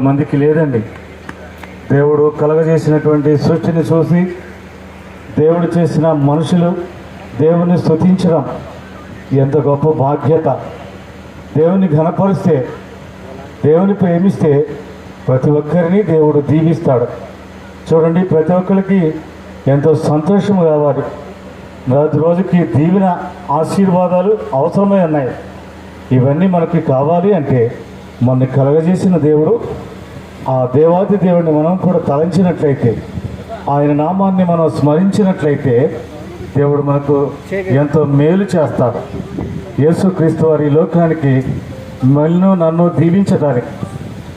మందికి లేదండి. దేవుడు కలగజేసినటువంటి సృష్టిని చూసి దేవుడు చేసిన మనుషులు దేవుని స్తుతించడం ఎంత గొప్ప బాధ్యత దేవుని ఘనపరిస్తే దేవుని ప్రేమిస్తే ప్రతి ఒక్కరిని దేవుడు దీవిస్తాడు. చూడండి ప్రతి ఒక్కరికి ఎంతో సంతోషం కావాలి. రోజు రోజుకి దీవెన ఆశీర్వాదాలు అవసరమై ఉన్నాయి. ఇవన్నీ మనకి కావాలి అంటే మనని కలగజేసిన దేవుడు ఆ దేవాది దేవుడిని మనం కూడా తలంచినట్లయితే ఆయన నామాన్ని మనం స్మరించినట్లయితే దేవుడు మనకు ఎంతో మేలు చేస్తాడు. యేసుక్రీస్తు వారి ఈ లోకానికి మళ్ళీ నన్ను దీవించడానికి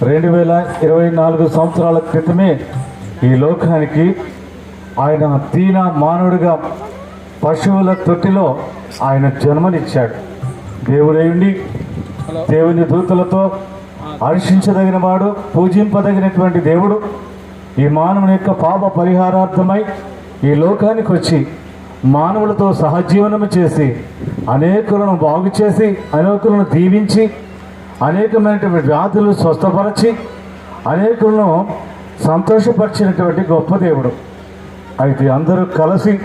రెండు వేల ఇరవై నాలుగు సంవత్సరాల క్రితమే ఈ లోకానికి ఆయన దీన మానవుడిగా పశువుల తొట్టిలో ఆయన జన్మనిచ్చాడు. దేవుడేయుండి దేవుని దూతలతో హర్షించదగిన వాడు పూజింపదగినటువంటి దేవుడు. ఈ మానవుని యొక్క పాప పరిహారార్థమై ఈ లోకానికి వచ్చి మానవులతో సహజీవనము చేసి అనేకులను బాగు చేసి అనేకులను దీవించి అనేకమైనటువంటి వ్యాధులు స్వస్థపరచి అనేకులను సంతోషపరిచినటువంటి గొప్ప దేవుడు. అయితే అందరూ కలిసి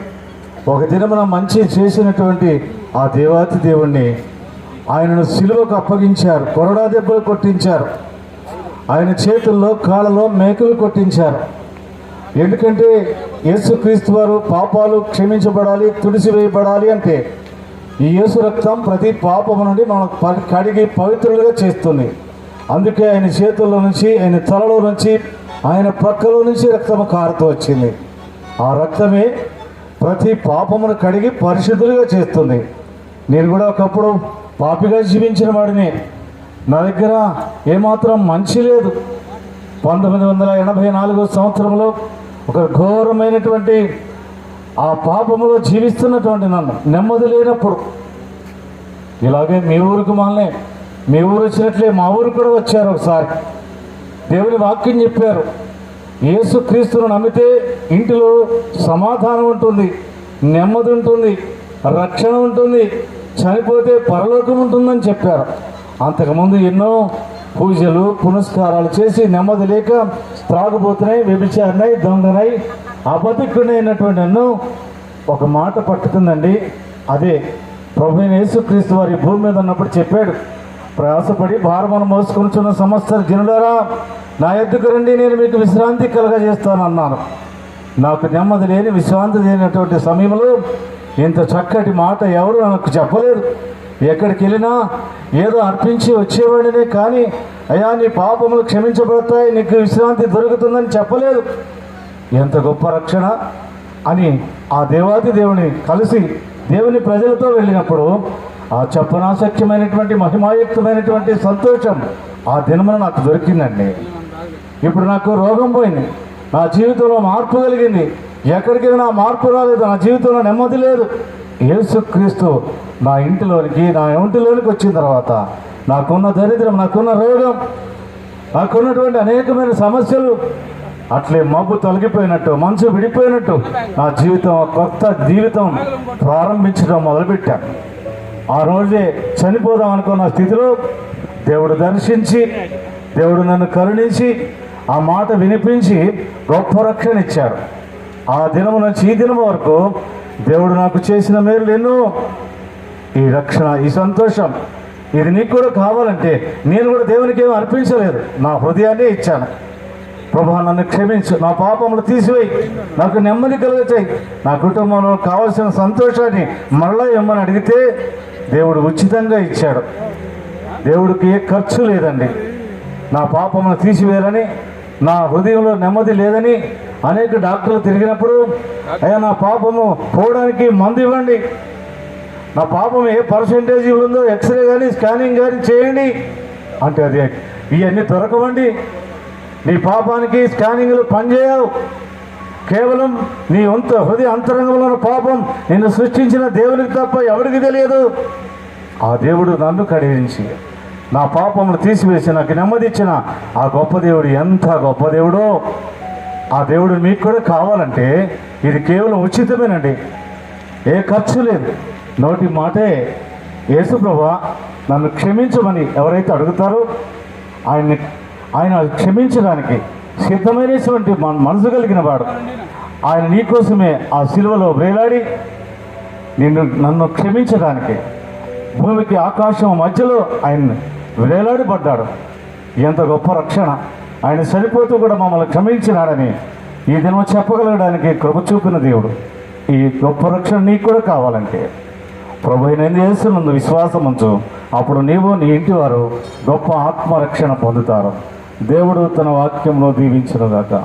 ఒక దినమున మంచి చేసినటువంటి ఆ దేవాతి దేవుణ్ణి ఆయనను సిలువకు అప్పగించారు. కొరడా దెబ్బలు కొట్టించారు. ఆయన చేతుల్లో కాళ్ళలో మేకలు కొట్టించారు. ఎందుకంటే యేసుక్రీస్తు వారు పాపాలు క్షమించబడాలి తుడిసివేయబడాలి అంటే ఈ యేసు రక్తం ప్రతి పాపము నుండి మనం ప- కడిగి పవిత్రులుగా చేస్తుంది. అందుకే ఆయన చేతుల్లో నుంచి ఆయన తలలో నుంచి ఆయన పక్కలో నుంచి రక్తము కారుతూ వచ్చింది. ఆ రక్తమే ప్రతి పాపమును కడిగి పరిశుద్ధులుగా చేస్తుంది. నేను కూడా ఒకప్పుడు పాపిగా జీవించిన వాడిని నా దగ్గర ఏమాత్రం మంచి లేదు. పంతొమ్మిది వందల ఎనభై నాలుగో సంవత్సరంలో ఒక ఘోరమైనటువంటి ఆ పాపములో జీవిస్తున్నటువంటి నన్ను నెమ్మది లేనప్పుడు ఇలాగే మీ ఊరికి మాలనే మీ ఊరు వచ్చినట్లే మా ఊరు కూడా వచ్చారు ఒకసారి. దేవుని వాక్యం చెప్పారు యేసు క్రీస్తును నమ్మితే ఇంటిలో సమాధానం ఉంటుంది నెమ్మది ఉంటుంది రక్షణ ఉంటుంది చనిపోతే పరలోకం ఉంటుందని చెప్పారు. అంతకుముందు ఎన్నో పూజలు పునస్కారాలు చేసి నెమ్మది లేక త్రాగుబోతున్నాయి వ్యభిచారినై దొంగనై అబద్ధికుడైనటువంటి ఎన్నో ఒక మాట పట్టుకుందండి. అదే ప్రభు యేసుక్రీస్తు వారి భూమి మీద ఉన్నప్పుడు చెప్పాడు ప్రయాసపడి భారమను మోసుకుంటున్న సమస్త జనులారా నా ఎద్దుకు రండి నేను మీకు విశ్రాంతి కలుగజేస్తాను అన్నాను నాకు నెమ్మది లేని విశ్రాంతి లేనటువంటి సమయంలో ఇంత చక్కటి మాట ఎవరు నాకు చెప్పలేదు ఎక్కడికి వెళ్ళినా ఏదో అర్పించి వచ్చేవాడినే కానీ అయ్యా నీ పాపములు క్షమించబడతాయి నీకు విశ్రాంతి దొరుకుతుందని చెప్పలేదు ఎంత గొప్ప రక్షణ అని ఆ దేవాది దేవుని కలిసి దేవుని ప్రజలతో వెళ్ళినప్పుడు ఆ చెప్పనాశక్యమైనటువంటి మహిమాయుక్తమైనటువంటి సంతోషం ఆ దినమున నాకు దొరికిందండి. ఇప్పుడు నాకు రోగం పోయింది. నా జీవితంలో మార్పు కలిగింది. ఎక్కడికి నా మార్పు రాలేదు నా జీవితంలో నెమ్మది లేదు. యేసుక్రీస్తు నా ఇంటిలోనికి నా ఇంటిలోనికి వచ్చిన తర్వాత నాకున్న దరిద్రం నాకున్న రోగం నాకున్నటువంటి అనేకమైన సమస్యలు అట్లే మబ్బు తొలగిపోయినట్టు మనసు విడిపోయినట్టు నా జీవితం కొత్త జీవితం ప్రారంభించడం మొదలుపెట్టాను ఆ రోజే చనిపోదాం అనుకున్న స్థితిలో దేవుడు దర్శించి దేవుడు నన్ను కరుణించి ఆ మాట వినిపించి గొప్ప రక్షణ ఇచ్చారు. ఆ దినము నుంచి ఈ దినం వరకు దేవుడు నాకు చేసిన మేలు ఎన్నో. ఈ రక్షణ ఈ సంతోషం ఇది నీకు కూడా కావాలంటే నేను కూడా దేవునికి ఏమి అర్పించలేదు. నా హృదయాన్నే ఇచ్చాను. ప్రభా నన్ను క్షమించు. నా పాపములు తీసివేయి. నాకు నెమ్మది కలుగుతాయి నా కుటుంబంలో కావలసిన సంతోషాన్ని మరలా ఇమ్మని అడిగితే దేవుడు ఉచితంగా ఇచ్చాడు. దేవుడికి ఏ ఖర్చు లేదండి. నా పాపమును తీసివేయాలని నా హృదయంలో నెమ్మది లేదని అనేక డాక్టర్లు తిరిగినప్పుడు అయ్యా నా పాపము పోవడానికి మందు ఇవ్వండి. నా పాపం ఏ పర్సంటేజ్ ఉందో ఎక్స్రే కానీ స్కానింగ్ కానీ చేయండి. అంటే అది ఇవన్నీ దొరకవండి. నీ పాపానికి స్కానింగ్లు పనిచేయవు. కేవలం నీ అంత హృదయ అంతరంగంలో ఉన్న పాపం నిన్ను సృష్టించిన దేవునికి తప్ప ఎవరికి తెలియదు. ఆ దేవుడు నన్ను కడిగించి నా పాపమును తీసివేసి నాకు నెమ్మది ఇచ్చిన ఆ గొప్ప దేవుడు ఎంత గొప్ప దేవుడో ఆ దేవుడు మీకు కూడా కావాలంటే ఇది కేవలం ఉచితమేనండి. ఏ ఖర్చు లేదు. నోటి మాటే యేసుప్రభ నన్ను క్షమించమని ఎవరైతే అడుగుతారో ఆయన్ని ఆయన క్షమించడానికి సిద్ధమైనటువంటి మన- మనసు కలిగిన వాడు. ఆయన నీకోసమే ఆ సిలువలో వేలాడి నిన్ను నన్ను క్షమించడానికి భూమికి ఆకాశం మధ్యలో ఆయన వేలాడిపడ్డాడు ఎంత గొప్ప రక్షణ. ఆయన చనిపోతూ కూడా మమ్మల్ని క్షమించినాడని ఈ దినం చెప్పగలగడానికి కృప చూపిన దేవుడు. ఈ గొప్ప రక్షణ నీకు కూడా కావాలంటే. ప్రభు నేను చేస్తున్నందు విశ్వాసం ఉంచు. అప్పుడు నీవు నీ ఇంటి వారు గొప్ప ఆత్మరక్షణ పొందుతారు. దేవుడు తన వాక్యంలో దీవించిన దాకా